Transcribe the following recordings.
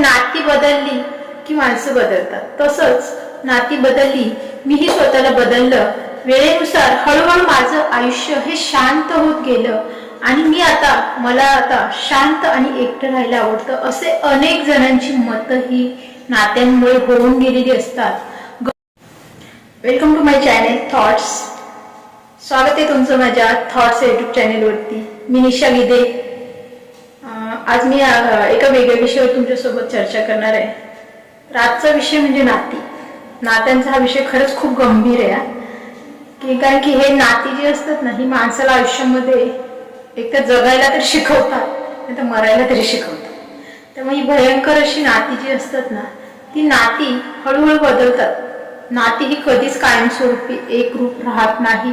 नाती बदलली की माणसं बदलतात. तसंच नाती बदलली मीही स्वतःला बदललं. वेळेनुसार हळूहळू माझं आयुष्य हे शांत होत गेलं. आणि मी आता मला आता शांत आणि एकटं राहायला आवडतं असे अनेक जणांची मतं ही नात्यांमुळे होऊन गेलेली असतात. Welcome to my channel thoughts स्वागत आहे तुमचं माझ्या थॉट्स युट्यूब चॅनेलवरती मी निशा गिदे आज मी एका वेगळ्या विषयावर तुमच्यासोबत चर्चा करणार आहे. रातचा विषय म्हणजे नाती. नात्यांचा हा विषय खरंच खूप गंभीर आहे की कारण की हे नाती जी असतात ना ही माणसाला आयुष्यामध्ये एक तर जगायला तरी शिकवतात नाही तर मरायला तरी शिकवतात. त्यामुळे ही भयंकर अशी नाती जी असतात ना ती नाती हळूहळू बदलतात. नाती ही कधीच कायमस्वरूपी एक रूप राहत नाही.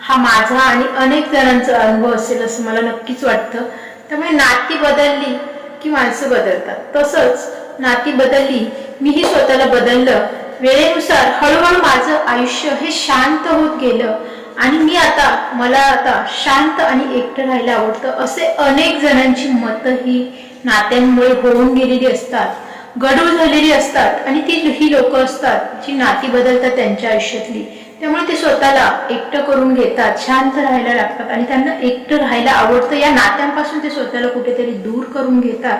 हा माझा आणि अनेक जणांचा अनुभव असेल असं मला नक्कीच वाटतं. त्यामुळे नाती बदलली की माणसं बदलतात. तसंच नाती बदलली मीही स्वतःला बदललं. वेळेनुसार हळूहळू माझं आयुष्य हे शांत होत गेलं. आणि मी आता मला आता शांत आणि एकटं राहायला आवडतं. असे अनेक जणांची मतं ही नात्यांमुळे होऊन गेलेली असतात. गडूळ झालेली असतात आणि ती ही लोक असतात जी नाती बदलतात त्यांच्या आयुष्यातली. त्यामुळे ते स्वतःला एकटं करून घेतात शांत राहायला लागतात आणि त्यांना एकटं राहायला आवडतं. या नात्यांपासून ते स्वतःला कुठेतरी दूर करून घेतात.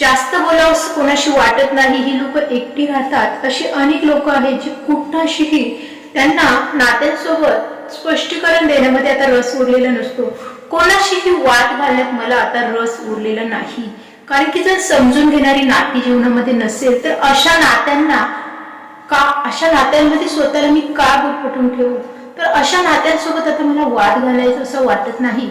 जास्त बोलावं कोणाशी वाटत नाही ही लोक एकटी राहतात. अशी अनेक लोक आहेत जी कुठंशीही त्यांना नात्यांसोबत स्पष्टीकरण देण्यामध्ये आता रस उरलेला नसतो. कोणाशीही वाट घालण्यात मला आता रस उरलेला नाही. कारण की जर समजून घेणारी नाती जीवनामध्ये नसेल तर अशा नात्यांना का? अशा नात्यांमध्ये स्वतःला मी का गुटपटून ठेवू? तर अशा नात्यांसोबत आता मला वाद घालायचं असं वाटत नाही.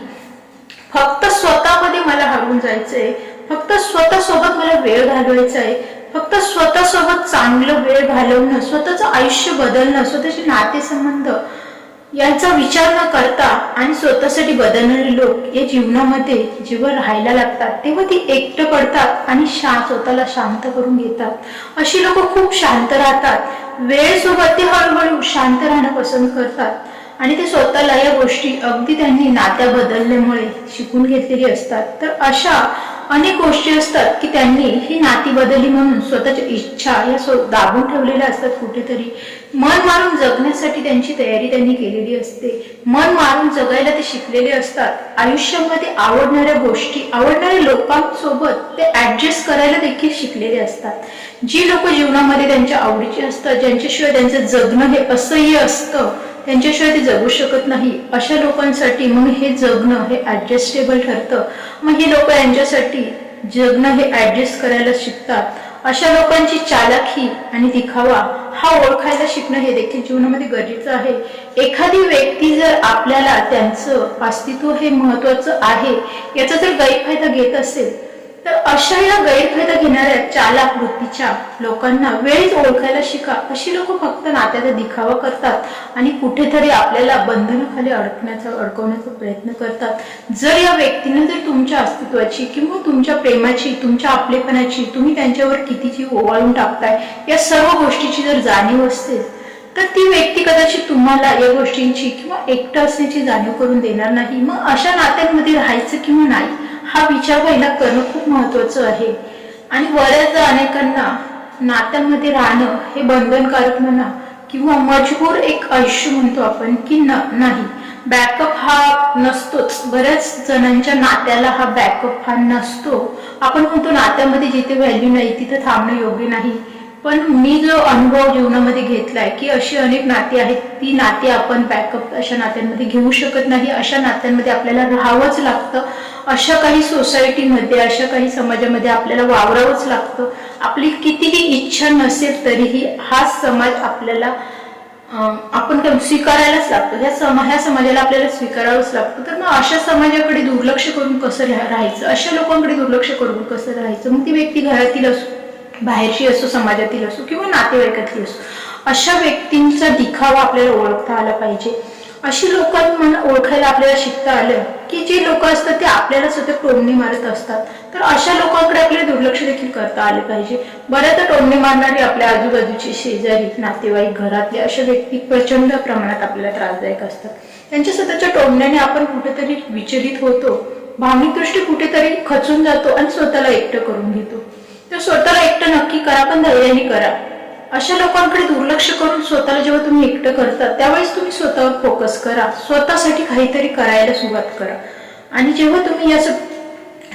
फक्त स्वतःमध्ये मला हरवून जायचंय. फक्त स्वतः सोबत मला वेळ घालवायचा आहे फक्त स्वतःसोबत चांगलं वेळ घालवणं स्वतःचं आयुष्य बदलणं स्वतःचे नातेसंबंध यांचा विचार न करता आणि स्वतःसाठी बदलणारे लोक या जीवनामध्ये जेव्हा राहायला लागतात तेव्हा ती एकटं पडतात आणि शा स्वतःला शांत करून घेतात. अशी लोक खूप शांत राहतात. वेळसोबत ते हळूहळू शांत राहणं पसंत करतात. आणि ते स्वतःला या गोष्टी अगदी त्यांनी नात्या बदलल्यामुळे शिकून घेतलेली असतात. तर अशा अनेक गोष्टी असतात की त्यांनी ही नाती बदलली म्हणून स्वतःच्या इच्छा या स्व दाबून ठेवलेल्या असतात कुठेतरी. मन मारून जगण्यासाठी त्यांची तयारी त्यांनी केलेली असते. मन मारून जगायला ते शिकलेले असतात. आयुष्यामध्ये आवडणाऱ्या गोष्टी आवडणाऱ्या लोकांसोबत ते ऍडजस्ट करायला देखील शिकलेले असतात. जी लोक जीवनामध्ये त्यांच्या आवडीची असतात ज्यांच्याशिवाय त्यांचं जगणं हे असह्य असतं त्यांच्याशिवाय ते जगू शकत नाही. अशा लोकांसाठी मग हे जगणं हे ॲडजस्टेबल ठरतं. मग हे लोक यांच्यासाठी जगणं हे ॲडजस्ट करायला शिकतात. अशा लोकांची चालाखी आणि दिखावा हा ओळखायला शिकणं हे देखील जीवनामध्ये गरजेचं आहे. एखादी व्यक्ती जर आपल्याला त्यांचं अस्तित्व हे महत्वाचं आहे याचा जर गैरफायदा घेत असेल तर अशा या गैरफायदा घेणाऱ्या चालाक वृत्तीच्या लोकांना वेळीच ओळखायला शिका. अशी लोक फक्त नात्याचा दिखावा करतात आणि कुठेतरी आपल्याला बंधनाखाली अडकण्याचा अडकवण्याचा प्रयत्न करतात. जर या व्यक्तीने जर तुमच्या अस्तित्वाची किंवा तुमच्या प्रेमाची तुमच्या आपलेपणाची तुम्ही त्यांच्यावर कितीची ओवाळून टाकताय या सर्व गोष्टीची जर जाणीव असते तर ती व्यक्ती कदाचित तुम्हाला या गोष्टींची किंवा एकटं असण्याची जाणीव करून देणार नाही. मग अशा नात्यांमध्ये राहायचं किंवा नाही हा विचार पहिला करणं खूप महत्वाचं आहे. आणि बऱ्याच अनेकांना नात्यांमध्ये राहणं हे बंधनकारक म्हणा किंवा मजबूर एक आयुष्य म्हणतो आपण की न नाही. बॅकअप हा नसतोच. बऱ्याच जणांच्या नात्याला हा बॅकअप हा नसतो. आपण म्हणतो नात्यामध्ये जिथे व्हॅल्यू नाही तिथे थांबणं योग्य नाही. पण मी जो अनुभव जीवनामध्ये घेतलाय की अशी अनेक नाती आहेत ती नाती आपण बॅकअप अशा नात्यांमध्ये घेऊ शकत नाही. अशा नात्यांमध्ये आपल्याला राहावंच लागतं. अशा काही सोसायटीमध्ये अशा काही समाजामध्ये आपल्याला वावरावंच लागतं. आपली कितीही इच्छा नसेल तरीही हा समाज आपल्याला आपण काय स्वीकारायलाच लागतो. ह्या समा ह्या समाजाला आपल्याला स्वीकारावंच लागतं. तर मग अशा समाजाकडे दुर्लक्ष करून कसं राह- राहायचं? अशा लोकांकडे दुर्लक्ष करून कसं राहायचं? मग ती व्यक्ती घरातील असो बाहेरची असो समाजातील असो किंवा नातेवाईकातली असो अशा व्यक्तींचा दिखावा आपल्याला ओळखता आला पाहिजे. अशी लोक ओळखायला आपल्याला शिकता आलं की जे लोक असतात ते आपल्याला सध्या टोमणे मारत असतात. तर अशा लोकांकडे आपल्याला दुर्लक्ष देखील करता आले पाहिजे. बऱ्याच टोमणे मारणारी आपल्या आजूबाजूचे शेजारी नातेवाईक घरातले अशा व्यक्ती प्रचंड प्रमाणात आपल्याला त्रासदायक असतात. त्यांच्या सततच्या टोमण्याने आपण कुठेतरी विचलित होतो. भावनिकदृष्टी कुठेतरी खचून जातो आणि स्वतःला एकटं करून घेतो. तर स्वतःला एकटं नक्की करा पण धैर्याने करा. अशा लोकांकडे दुर्लक्ष करून स्वतःला जेव्हा तुम्ही एकटं करता त्यावेळेस तुम्ही स्वतःवर फोकस करा. स्वतःसाठी काहीतरी करायला सुरुवात करा. आणि जेव्हा तुम्ही या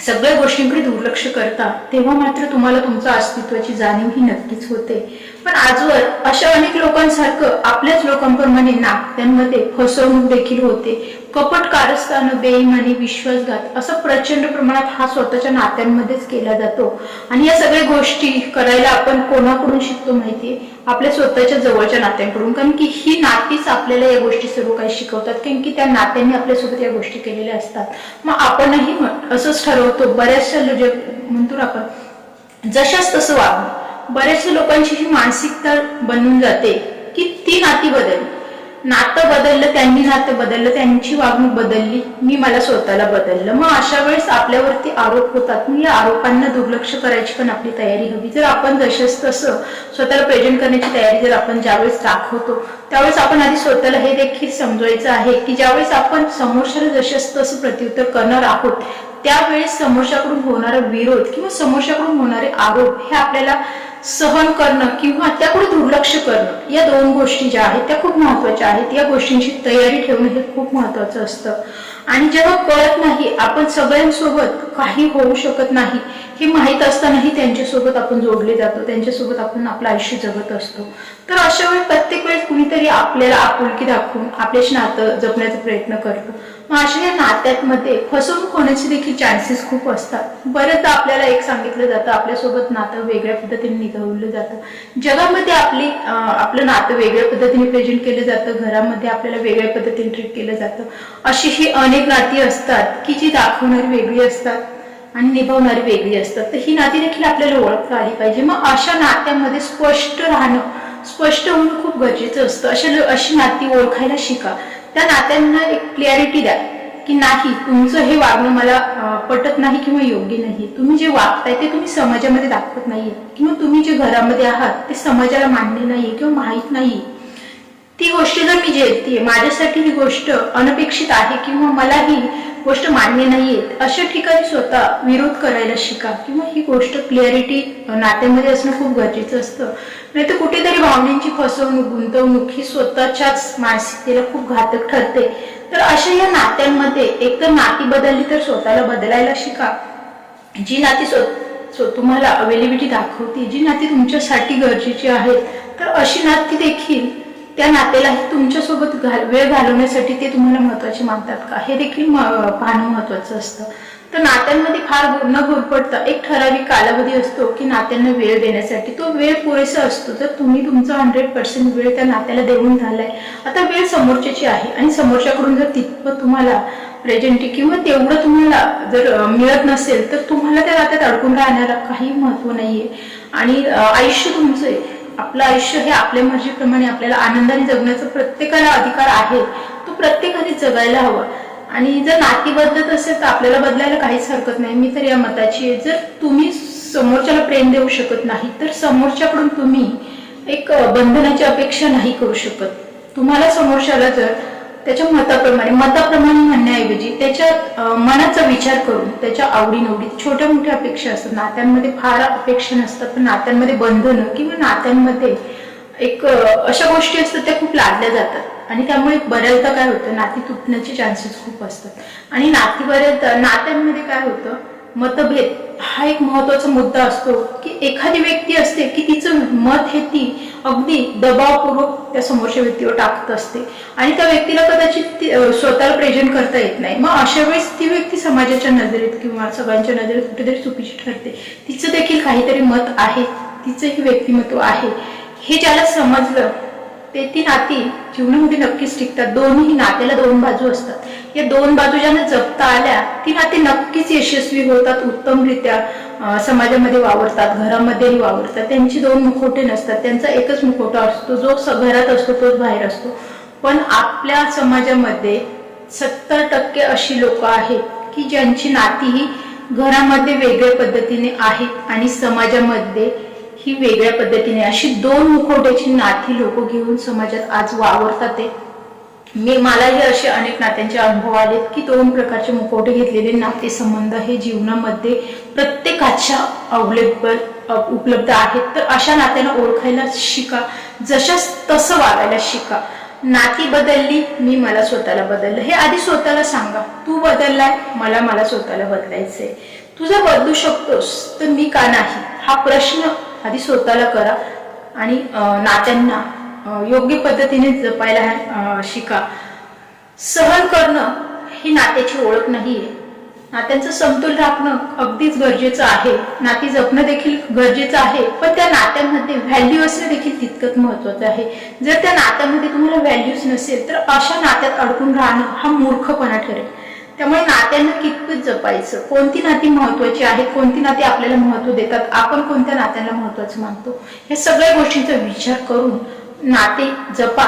सगळ्या गोष्टींकडे दुर्लक्ष करता तेव्हा मात्र तुम्हाला तुमच्या अस्तित्वाची जाणीव ही नक्कीच होते. पण आजवर अशा अनेक लोकांसारखं आपल्याच लोकांप्रमाणे नात्यांमध्ये फसवणूक देखील होते. कपट कारस्थान बेईमानी विश्वासघात असा प्रचंड प्रमाणात हा स्वतःच्या नात्यांमध्येच केला जातो. आणि या सगळ्या गोष्टी करायला आपण कोणाकडून शिकतो माहितीये? आपल्या स्वतःच्या जवळच्या नात्यांकडून. कारण की ही नातीच आपल्याला या गोष्टी सर्व काही शिकवतात. कारण की त्या नात्यांनी आपल्यासोबत या गोष्टी केलेल्या असतात. मग आपणही असंच ठरवतो. बऱ्याचशा जे म्हणतो आपण जशाच तसं वागणं. बऱ्याचशा लोकांची ही मानसिकता बनून जाते की ती नाती बदल नातं बदललं त्यांनी नातं बदललं त्यांची वागणूक बदलली मी मला स्वतःला बदललं. मग अशा वेळेस आपल्यावरती आरोप होतात. मग या आरोपांना दुर्लक्ष करायची पण आपली तयारी हवी. जर आपण जशाच तसं स्वतःला प्रेझेंट करण्याची तयारी जर आपण ज्यावेळेस दाखवतो त्यावेळेस आपण आधी स्वतःला हे देखील समजवायचं आहे की ज्यावेळेस आपण समोरच्याला जसेच तसं प्रत्युत्तर करणार आहोत त्यावेळेस समोरच्याकडून होणारा विरोध किंवा समोरच्याकडून होणारे आरोप हे आपल्याला सहन करणं किंवा त्याकडे दुर्लक्ष करणं या दोन गोष्टी ज्या आहेत त्या खूप महत्त्वाच्या आहेत. या गोष्टींची तयारी ठेवणं हे खूप महत्वाचं असतं. आणि जेव्हा कळत नाही आपण सगळ्यांसोबत काही होऊ शकत नाही हे माहीत असतानाही त्यांच्यासोबत आपण जोडले जातो त्यांच्यासोबत आपण आपलं आयुष्य जगत असतो. तर अशा वेळी प्रत्येक वेळेस कुणीतरी आपल्याला आपुलकी दाखवून आपल्याशी नातं जपण्याचा प्रयत्न करतो. मग अशा नात्यामध्ये फसवणूक होण्याचे देखील चान्सेस खूप असतात. बरेचदा आपल्याला एक सांगितलं जातं आपल्यासोबत नातं वेगळ्या पद्धतीने निघवलं जातं. जगामध्ये आपली आपलं नातं वेगळ्या पद्धतीने प्रेझेंट केलं जातं घरामध्ये आपल्याला वेगळ्या पद्धतीने ट्रीट केलं जातं. अशी ही अनेक नाती असतात की जी दाखवणारी वेगळी असतात आणि निभावणारी वेगळी असतात. तर ही नाती देखील आपल्याला ओळखता आली पाहिजे. मग अशा नात्यामध्ये स्पष्ट राहणं स्पष्ट होणं खूप गरजेचं असतं. अशा अशी नाती ओळखायला शिका. त्या नात्यांना एक क्लॅरिटी द्या की नाही तुमचं हे वागणं मला पटत नाही किंवा योग्य नाही. तुम्ही जे वागताय ते तुम्ही समाजामध्ये दाखवत नाहीये. किंवा तुम्ही जे घरामध्ये आहात ते समाजाला मान्य नाहीये किंवा माहीत नाही ती गोष्ट जर मी झेलतीये माझ्यासाठी ही गोष्ट अनपेक्षित आहे किंवा मला ही गोष्ट मान्य नाहीये. अशा ठिकाणी स्वतः विरोध करायला शिका किंवा ही गोष्ट क्लिअरिटी नात्यामध्ये असणं खूप गरजेचं असतं. नाही तर कुठेतरी भावनेची फसवणूक गुंतवणूक ही स्वतःच्याच मानसिकतेला खूप घातक ठरते. तर अशा या नात्यांमध्ये एक तर नाती बदलली तर स्वतःला बदलायला शिका. जी नाती स्व- तुम्हाला अवेलेबिलिटी दाखवते जी नाती तुमच्यासाठी गरजेची आहेत तर अशी नाती देखील त्या नातेलाही तुमच्यासोबत घाल वेळ घालवण्यासाठी ते तुम्हाला महत्त्वाचे मानतात का? हे देखील पाहणं महत्वाचं असतं. तर नात्यांमध्ये फार न घुरपडता एक ठराविक कालावधी असतो की नात्यांना वेळ देण्यासाठी. तो वेळ पुरेसा असतो. तर तुम्ही तुमचा हंड्रेड पर्सेंट वेळ त्या नात्याला देऊन झालाय आता वेळ समोरच्याची आहे आणि समोरच्याकडून जर तितपत तुम्हाला प्रेझेंटी किंवा तेवढं तुम्हाला जर मिळत नसेल तर तुम्हाला त्या नात्यात अडकून राहण्याला काही महत्त्व नाहीये. आणि आयुष्य तुमचं आहे. आपलं आयुष्य हे आपल्या मर्जीप्रमाणे आपल्याला आनंदाने जगण्याचा प्रत्येकाला अधिकार आहे तो प्रत्येकाने जगायला हवा. आणि जर नाती बदलत असेल तर आपल्याला बदलायला काहीच हरकत नाही. मी तर या मताची आहे. जर तुम्ही समोरच्याला प्रेम देऊ शकत नाही तर समोरच्याकडून तुम्ही एक बंधनाची अपेक्षा नाही करू शकत. तुम्हाला समोरच्याला जर त्याच्या मताप्रमाणे मताप्रमाणे म्हणण्याऐवजी त्याच्या मनाचा विचार करून त्याच्या आवडीनिवडी छोट्या मोठ्या अपेक्षा असतात. नात्यांमध्ये फार अपेक्षा नसतात पण नात्यांमध्ये बंधनं किंवा नात्यांमध्ये एक अशा गोष्टी असतात त्या खूप लादल्या जातात. आणि त्यामुळे बऱ्याचदा काय होतं? नाती तुटण्याचे चान्सेस खूप असतात. आणि नाती बऱ्याचदा नात्यांमध्ये काय होतं? मतभेद हा एक महत्त्वाचा मुद्दा असतो की एखादी व्यक्ती असते की तिचं मत हे ती अगदी दबावपूर्वक त्या समोरच्या व्यक्तीवर टाकत असते. आणि त्या व्यक्तीला कदाचित स्वतःला प्रेझेंट करता येत नाही. मग अशा वेळेस ती व्यक्ती समाजाच्या नजरेत किंवा सगळ्यांच्या नजरेत कुठेतरी चुकीची ठरते. तिचं देखील काहीतरी मत आहे. तिचंही व्यक्तिमत्व आहे. हे ज्याला समजलं ते ती नाती जीवनामध्ये नक्कीच टिकतात. दोन्ही नात्याला दोन बाजू असतात. या दोन बाजू ज्यांना जपता आल्या ती नाती नक्कीच यशस्वी होतात उत्तमरित्या समाजामध्ये वावरतात घरामध्येही वावरतात. त्यांची दोन मुखोटे नसतात. त्यांचा एकच मुखोटा असतो जो घरात असतो तोच बाहेर असतो. पण आपल्या समाजामध्ये सत्तर टक्के अशी लोक आहेत की ज्यांची नाती ही घरामध्ये वेगळ्या पद्धतीने आहेत आणि समाजामध्ये ही वेगळ्या पद्धतीने अशी दोन मुखवट्याची नाती लोक घेऊन समाजात आज वावरतात ते. मी मलाही असे अनेक नात्यांचे अनुभव आलेत की दोन प्रकारचे मुखवटे घेतलेले नाते संबंध हे जीवनामध्ये प्रत्येकाच्या अवलेबल उपलब्ध आहेत. तर अशा नात्यांना ओळखायला शिका. जशाच तसं वागायला शिका. नाती बदलली मी मला स्वतःला बदललं. हे आधी स्वतःला सांगा. तू बदललाय मला मला स्वतःला बदलायचंय. तुझा बदलू शकतोस तर मी का नाही? हा प्रश्न आधी स्वतःला करा आणि नात्यांना योग्य पद्धतीने जपायला शिका. सहन करणं ही नात्याची ओळख नाहीये. नात्यांचं समतोल राखणं अगदीच गरजेचं आहे. नाती जपणं देखील गरजेचं आहे. पण त्या नात्यांमध्ये व्हॅल्यू असणं देखील तितकंच महत्वाचं आहे. जर त्या नात्यामध्ये तुम्हाला व्हॅल्यूज नसेल तर अशा नात्यात अडकून राहणं हा मूर्खपणा ठरेल. त्यामुळे नात्यांना कितपत जपायचं? कोणती नाती महत्वाची आहेत? कोणती नाती आपल्याला महत्त्व देतात? आपण कोणत्या नात्यांना महत्वाचं मानतो? या सगळ्या गोष्टींचा विचार करून नाते जपा.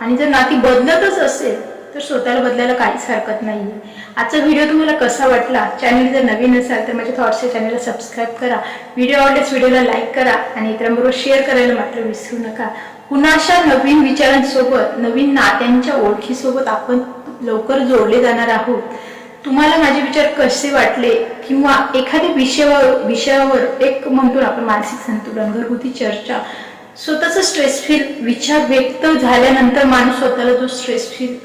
आणि जर नाती बदलतच असेल तर स्वतःला बदलायला काहीच हरकत नाही आजचा व्हिडिओ तुम्हाला कसा वाटला? चॅनल जर नवीन असाल तर माझ्या थॉट्सच्या चॅनलला सबस्क्राईब करा. व्हिडिओ आवडल्यास व्हिडिओला लाईक करा आणि इतरांबरोबर शेअर करायला मात्र विसरू नका. पुन्हा अशा नवीन विचारांसोबत नवीन नात्यांच्या ओळखीसोबत आपण लवकर जोडले जाणार आहोत. तुम्हाला माझे विचार कसे वाटले? किंवा एखाद्या विषयावर विषयावर एक म्हणतो आपण मानसिक संतुलन घरगुती चर्चा. स्वतःचा स्ट्रेस फील विचार व्यक्त झाल्यानंतर माणूस स्वतःला जो स्ट्रेस फील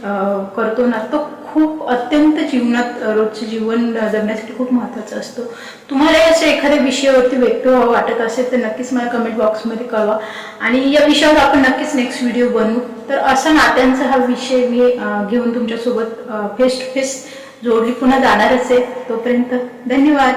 करतो ना तो खूप अत्यंत जीवनात रोजचं जीवन जगण्यासाठी खूप महत्त्वाचा असतो. तुम्हाला अशा एखाद्या विषयावरती व्यक्त व्हावं वाटत असेल तर नक्कीच मला कमेंट बॉक्समध्ये कळवा. आणि या विषयावर आपण नक्कीच नेक्स्ट व्हिडिओ बनवू. तर असा नात्यांचा हा विषय मी घेऊन तुमच्यासोबत फेस टू फेस जोडली पुन्हा जाणारच आहे तोपर्यंत धन्यवाद.